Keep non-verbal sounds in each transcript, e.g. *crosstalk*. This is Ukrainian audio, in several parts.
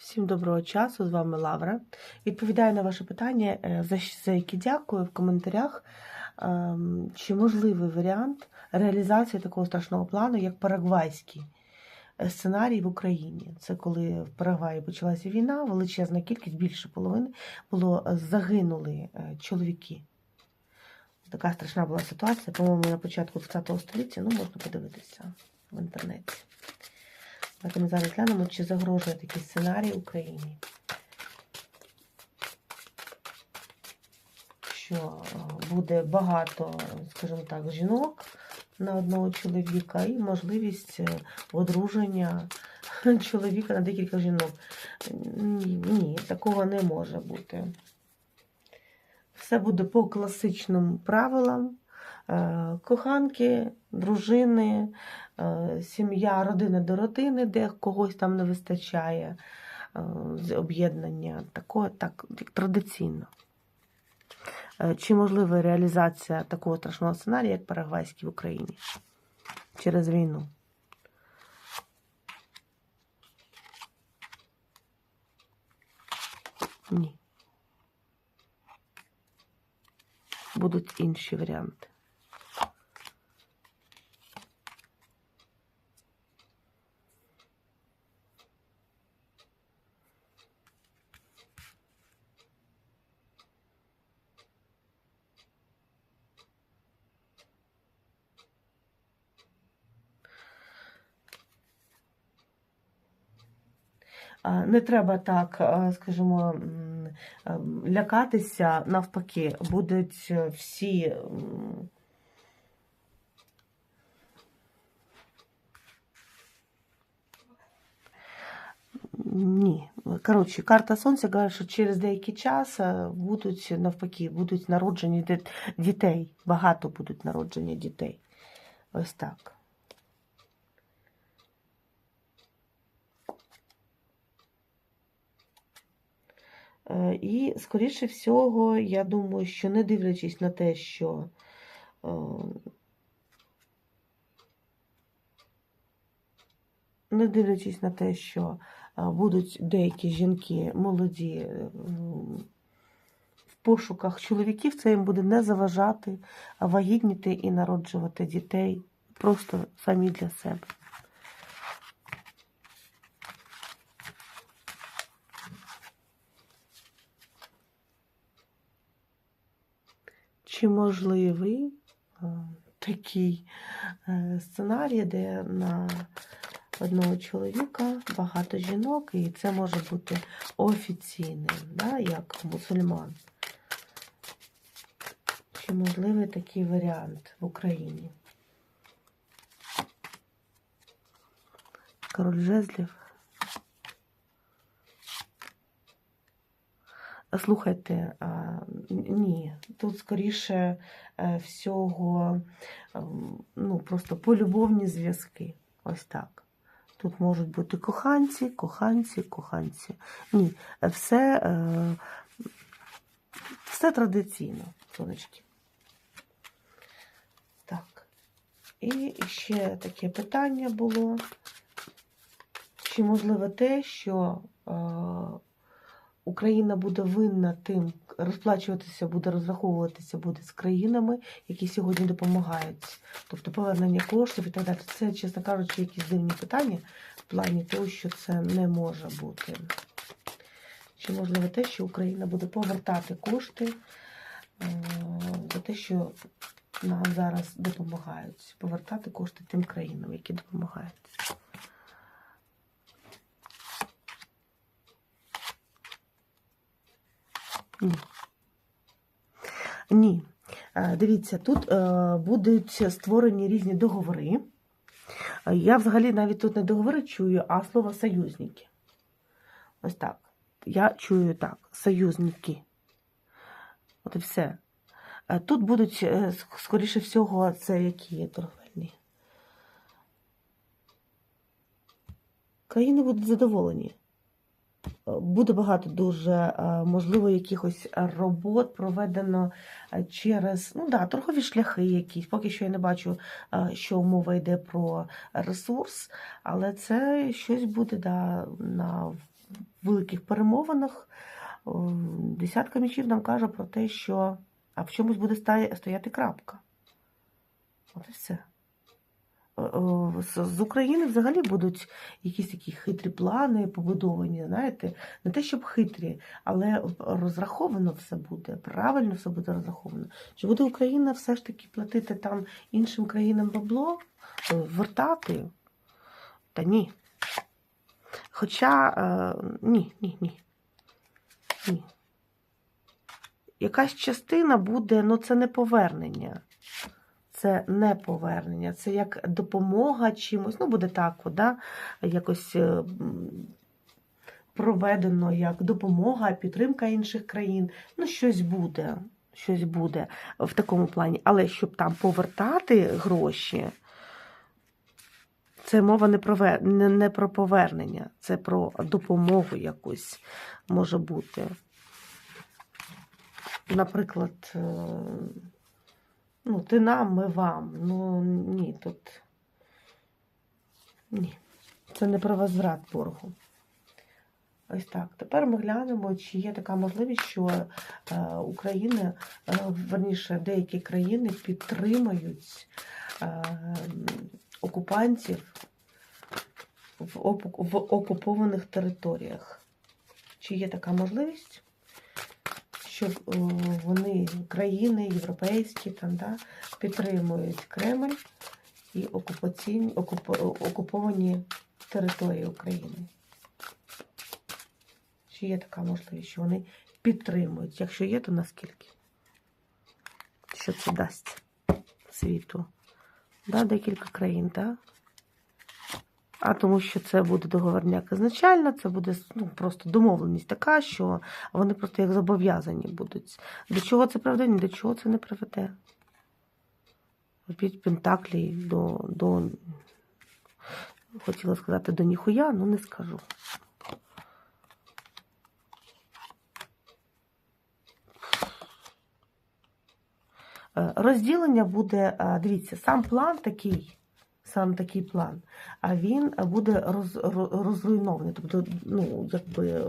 Всім доброго часу, з вами Лавра. Відповідаю на ваше питання, е, за, які дякую в коментарях. Ем, Чи можливий варіант реалізації такого страшного плану, як парагвайський е, сценарій в Україні? Це коли в Парагваї почалася війна, величезна кількість, більше половини було е, загинули чоловіки. Така страшна була ситуація, по-моєму, на початку ХХ століття, ну можна подивитися в інтернеті. Давайте ми зараз глянемо, чи загрожує такий сценарій Україні. Що е, буде багато, скажімо так, жінок на одного чоловіка і можливість е, одруження *laughs* чоловіка на декілька жінок. Ні, ні, такого не може бути. Все буде по класичним правилам. Е, Коханки, дружини, сім'я, родина до родини, де когось там не вистачає е, з об'єднання, такого так традиційно. Е, Чи можлива реалізація такого страшного сценарія, як Парагвайський в Україні через війну? Ні. Будуть інші варіанти. А, Не треба так, скажімо, ем, лякатися навпаки, будуть е, всі. Ні. Коротше, карта Сонця каже, що через деякий час е, будуть навпаки, будуть народжені дітей. Багато будуть народження дітей. Ось так. І, скоріше всього, я думаю, що не дивлячись на те, що е, не дивлячись на те, що е, будуть деякі жінки молоді е, в пошуках чоловіків, це їм буде не заважати вагітніти і народжувати дітей просто самі для себе. Чи можливий е, такий е, сценарій, де на одного чоловіка багато жінок, і це може бути офіційним, да, як мусульман? Чи можливий такий варіант в Україні? Король жезлів. Слухайте, ні, тут скоріше е, всього ем, ну, просто полюбовні зв'язки. Ось так. Тут можуть бути коханці, коханці, коханці. Ні, е, все, е, все традиційно, сонечки. Так. І ще таке питання було. Чи можливо те, що е, Україна буде винна тим, розплачуватися буде, розраховуватися буде з країнами, які сьогодні допомагають, тобто повернення коштів і так далі. Це, чесно кажучи, якісь дивні питання в плані того, що це не може бути. Чи можливо те, що Україна буде повертати кошти е, за те, що нам зараз допомагають, повертати кошти тим країнам, які допомагають. Ні. Ні. Е, Дивіться, тут е, будуть створені різні договори. Я взагалі навіть тут не договори чую, а слово союзники. Ось так. Я чую так: союзники. От і все. Е, Тут будуть, скоріше всього, це які є торговельні. Країни будуть задоволені. Буде багато дуже, е, можливо, якихось робот проведено е, через ну, да, торгові шляхи якісь. Поки що я не бачу, е, що мова йде про ресурс, але це щось буде да, на великих перемовинах. Десятка мічів нам каже про те, що а в чомусь буде стояти крапка. От і все. Е, З з України взагалі будуть якісь такі хитрі плани побудовані, знаєте, не те, щоб хитрі, але розраховано все буде, правильно все буде розраховано. Чи буде Україна все ж таки платити там іншим країнам бабло, е, вертати? Та ні. Хоча е, ні, ні, ні. Ні. Якась частина буде, ну це не повернення. Це не повернення, це як допомога чимось. Ну, буде так, да? якось е, проведено як допомога, підтримка інших країн. Ну, щось буде. Щось буде в такому плані. Але щоб там повертати гроші, це мова не про, не, про повернення, це про допомогу якусь може бути. Наприклад, е, ну, ти нам, ми вам. Ну ні, тут ні. Це не про возврат боргу. Ось так. Тепер ми глянемо, чи є така можливість, що е, Україна, е, верніше, деякі країни підтримують е, окупантів в окупованих територіях. Чи є така можливість? Що е, вони, країни європейські, там, да, підтримують Кремль і окуп, окуповані території України. Чи є така можливість, що вони підтримують? Якщо є, то наскільки? Що це дасть світу? Да, декілька країн, так? А тому що це буде договорняк ізначально, це буде ну, просто домовленість така, що вони просто як зобов'язані будуть. До чого це приведе, ні до чого це не приведе. Опять Пентаклі до, до хотіла сказати до ніхуя, але не скажу. Е, Розділення буде, е, дивіться, сам план такий, сам такий план, а він буде роз, роз- розруйнований. Тобто, ну, якби е,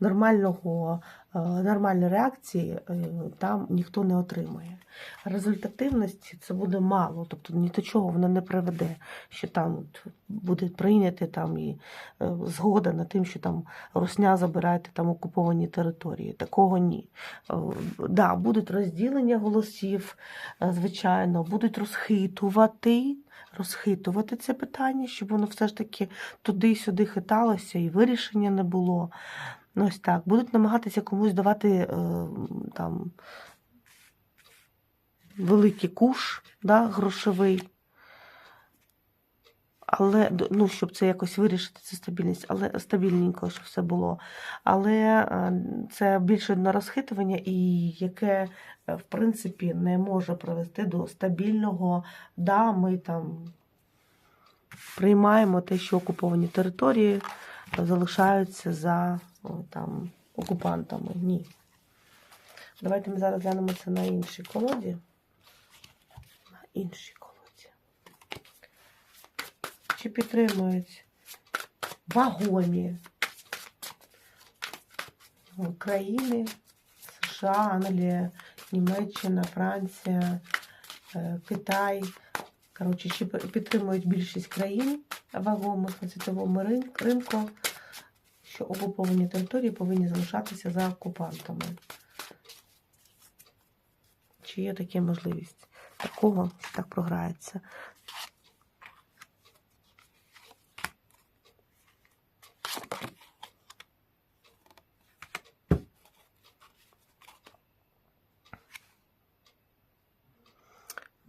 нормального, е, нормальної реакції е, там ніхто не отримає. Результативності це буде мало, тобто ні до чого воно не приведе, що там буде прийняти там і е, згода на тим, що там Русня забирайте там окуповані території. Такого ні. Е, Да, будуть розділення голосів, е, звичайно, будуть розхитувати, розхитувати це питання, щоб воно все ж таки туди-сюди хиталося і вирішення не було. Ну, ось так. Будуть намагатися комусь давати там великий куш, да, грошовий. Але ну, щоб це якось вирішити, це стабільність, але стабільненько, щоб все було. Але е, це більше на розхитування, і яке, е, в принципі, не може привести до стабільного, да, ми там приймаємо те, що окуповані території залишаються за там, окупантами. Ні. Давайте ми зараз глянемо це на іншій колоді. На іншій. Чи підтримують вагомі країни США, Англія, Німеччина, Франція, е, Китай. Коротше, чи підтримують більшість країн вагомих на світовому ринку, що окуповані території повинні залишатися за окупантами. Чи є така можливість? Такого, так програється.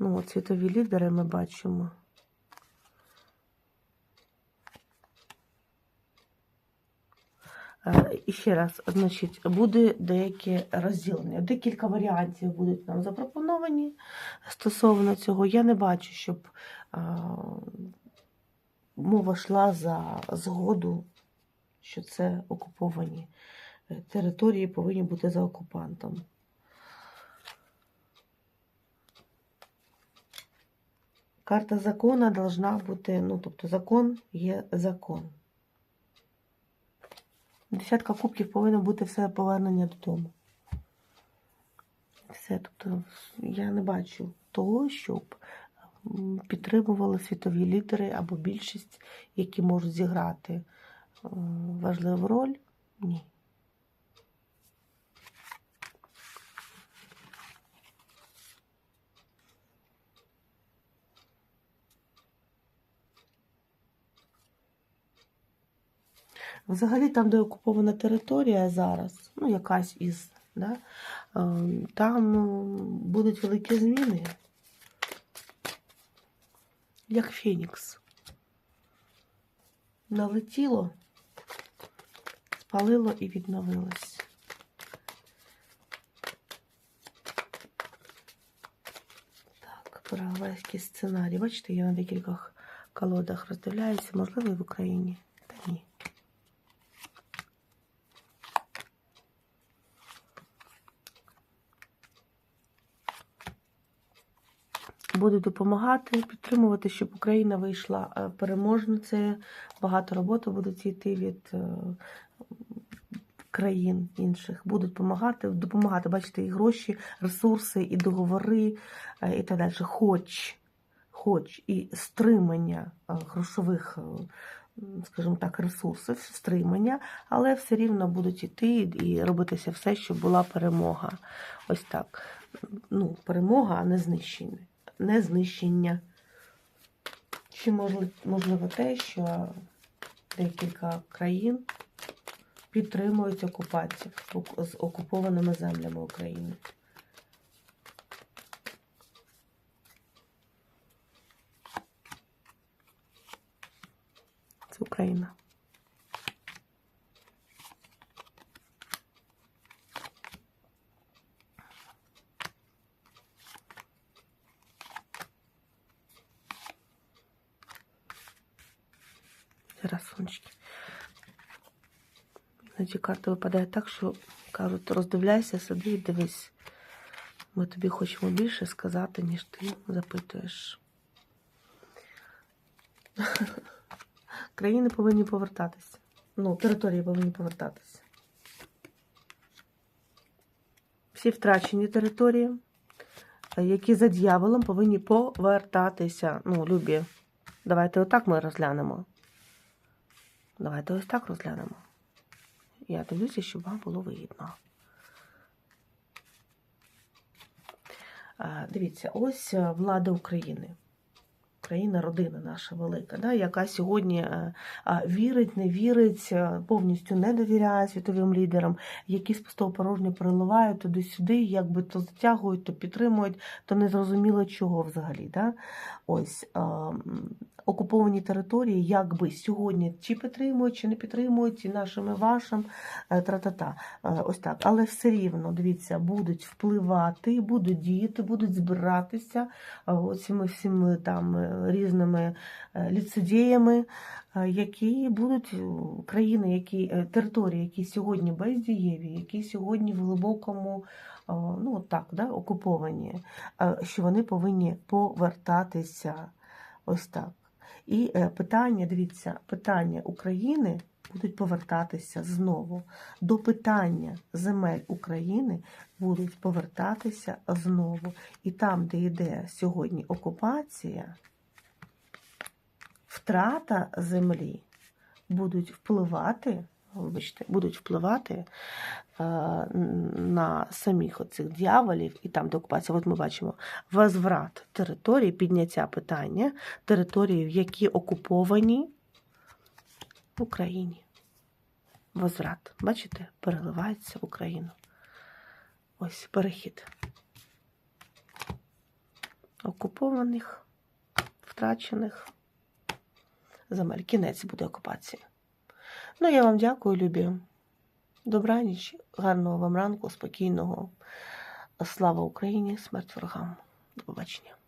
Ну, от світові лідери ми бачимо. Е, І ще раз, значить, буде деяке розділення. Декілька варіантів будуть нам запропоновані стосовно цього. Я не бачу, щоб а, мова йшла за згоду, що це окуповані е, території повинні бути за окупантом. Карта закона должна бути, ну, тобто закон є закон. Десятка кубків повинно бути все повернення додому. Все, тобто я не бачу того, щоб підтримували світові лідери або більшість, які можуть зіграти е, важливу роль. Ні. Взагалі, там, де окупована територія зараз, ну, якась із, да, е, там е, будуть великі зміни. Як Фенікс. Налетіло, спалило і відновилось. Так, парагвайський сценарій. Бачите, я на декількох колодах роздивляюся, можливо, і в Україні. Та ні. Будуть допомагати, підтримувати, щоб Україна вийшла е, переможно. Це багато роботи будуть йти від е, країн інших. Будуть допомагати, допомагати, бачите, і гроші, ресурси, і договори, е, і так далі. Хоч, хоч і стримання грошових, скажімо так, ресурсів, стримання, але все рівно будуть йти і робитися все, щоб була перемога. Ось так. Ну, перемога, а не знищення. Не знищення. Чи можливо, те, що декілька країн підтримують окупацію з окупованими землями України. Це Україна. Зараз сонечки. Іноді карта випадає так, що кажуть, роздивляйся, сиди і дивись. Ми тобі хочемо більше сказати, ніж ти запитуєш. Країни повинні повертатися. Ну, території повинні повертатися. Всі втрачені території, які за дьяволом повинні повертатися. Ну, любі, давайте отак ми розглянемо. Давайте ось так розглянемо. Я дивлюся, щоб вам було вигідно. Дивіться, ось е, влада України. Україна, родина наша велика, да, яка сьогодні е, вірить, не вірить, е, повністю не довіряє світовим лідерам, які з пустого порожнього переливають туди-сюди, якби то затягують, то підтримують, то не зрозуміло чого взагалі. Да? Ось е, окуповані території, якби сьогодні чи підтримують, чи не підтримують, і нашим, і вашим, е, тра-та-та. Е, Ось так. Але все рівно, дивіться, будуть впливати, будуть діяти, будуть збиратися е, цими всіми там е, різними е, ліцедіями, е, які будуть е, країни, які території, які сьогодні бездієві, які сьогодні в глибокому, ну так, да, окуповані, що вони повинні повертатися. Ось так. І питання, дивіться, питання України будуть повертатися знову. До питання земель України будуть повертатися знову. І там, де йде сьогодні окупація, втрата землі будуть впливати, вибачте, будуть впливати е, на самих оцих дьяволів і там, де окупація, от ми бачимо возврат території, підняття питання території, які окуповані в Україні. Возврат, бачите, переливається в Україну. Ось перехід. Окупованих, втрачених земель. Кінець буде окупації. Ну, я вам дякую, любі. Добраніч, гарного вам ранку, спокійного. Слава Україні, смерть ворогам. До побачення.